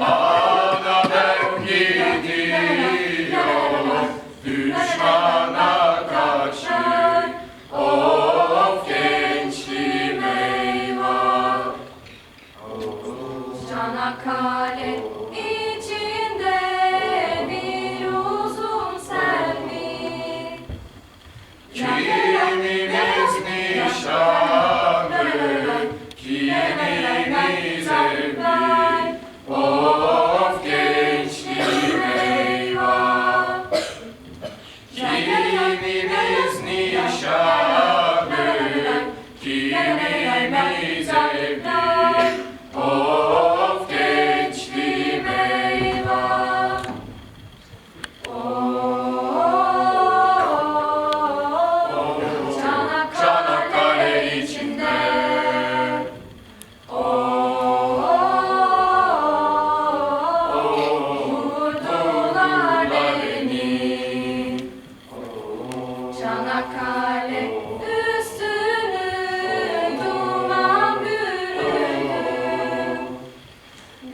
Ana ben düşmana karşı. Of gençliğim eyvah. Çanakkale, Shall be, Kimi Mizebni.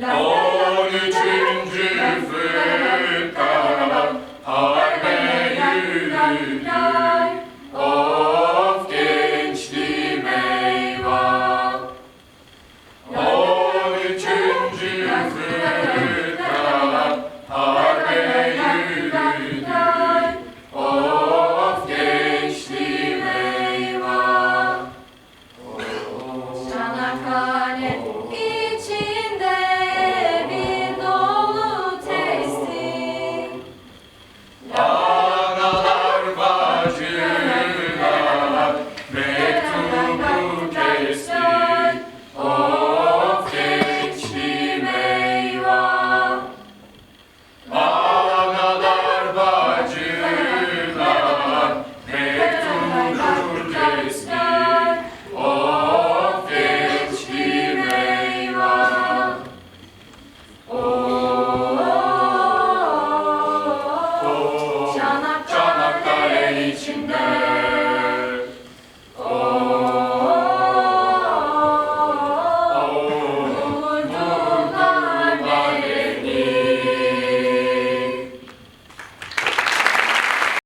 Oh, you change your